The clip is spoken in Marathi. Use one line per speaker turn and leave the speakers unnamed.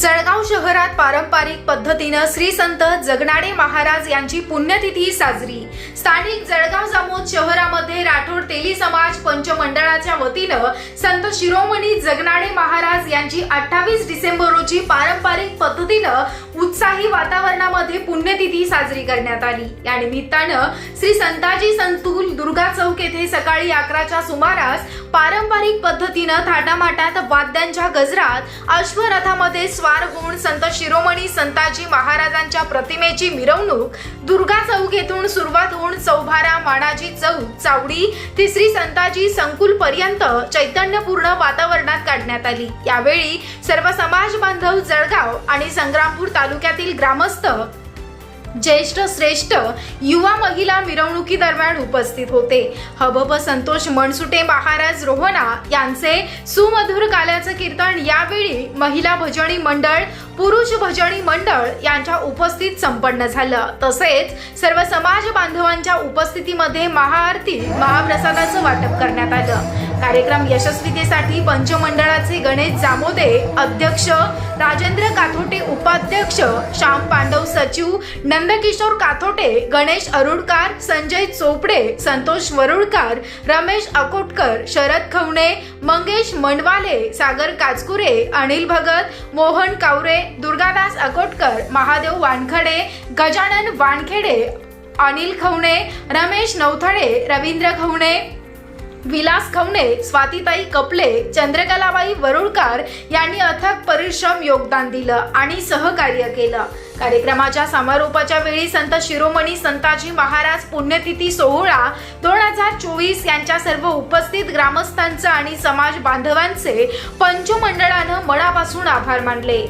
जळगाव शहरात पारंपरिक पद्धतीनं श्री संत जगनाडे महाराज यांची पुण्यतिथी साजरी. स्थानिक जळगाव जामोद शहरामध्ये राठोड तेली समाज पंचमंडळाच्या वतीनं संत शिरोमणी जगनाडे महाराज यांची अठ्ठावीस डिसेंबर रोजी पारंपरिक पद्धतीनं उत्साही वातावरणामध्ये पुण्यतिथी साजरी करण्यात आली. या निमित्तानं श्री संताजी संतूल दुर्गा चौक येथे सकाळी अकराच्या सुमारास पारंपरिक पद्धतीनं थाटामाटात वाद्यांच्या गजरात अश्वरथामध्ये स्वार होऊन संत शिरोमणी संताजी महाराजांच्या प्रतिमेची मिरवणूक दुर्गा चौक येथून सुरुवात होऊन चौभारा माणाजी चौक चावडी तिसरी श्री संताजी संकुल पर्यंत चैतन्यपूर्ण वातावरणात काढण्यात आली. यावेळी सर्व समाज बांधव जळगाव आणि संग्रामपूर तालुक्यातील ग्रामस्थ ज्येष्ठ श्रेष्ठ युवा महिला मिरवणुकी दरम्यान उपस्थित होते. हबप संतोष मनसुटे महाराज रोहना यांचे सुमधुर काल्याचं कीर्तन यावेळी महिला भजनी मंडळ पुरुष भजनी मंडळ यांच्या उपस्थित संपन्न झालं. तसेच सर्व समाज बांधवांच्या उपस्थितीमध्ये महाआरती महाप्रसादाचं वाटप करण्यात आलं. कार्यक्रम यशस्वीतेसाठी पंचमंडळाचे गणेश जामोदे अध्यक्ष राजेंद्र काथोटे उपाध्यक्ष श्याम पांडव सचिव नंदकिशोर काथोटे गणेश अरुडकार संजय चोपडे संतोष वरुडकर रमेश अकोटकर शरद खवणे मंगेश मंडवाले सागर काचकुरे अनिल भगत मोहन कावरे दुर्गादास अकोटकर महादेव वानखडे गजानन वानखेडे अनिल खवणे रमेश नवथडे रवींद्र खवणे विलास खवणे स्वातीताई कपले चंद्रकलाबाई वरुळकर यांनी अथक परिश्रम योगदान दिलं आणि सहकार्य केलं. कार्यक्रमाच्या समारोपाच्या वेळी संत शिरोमणी संताजी महाराज पुण्यतिथी सोहळा दोन हजार चोवीस यांच्या सर्व उपस्थित ग्रामस्थांचं आणि समाज बांधवांचे पंचमंडळानं मनापासून आभार मानले.